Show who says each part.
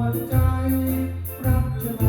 Speaker 1: วใจ รับจะไหล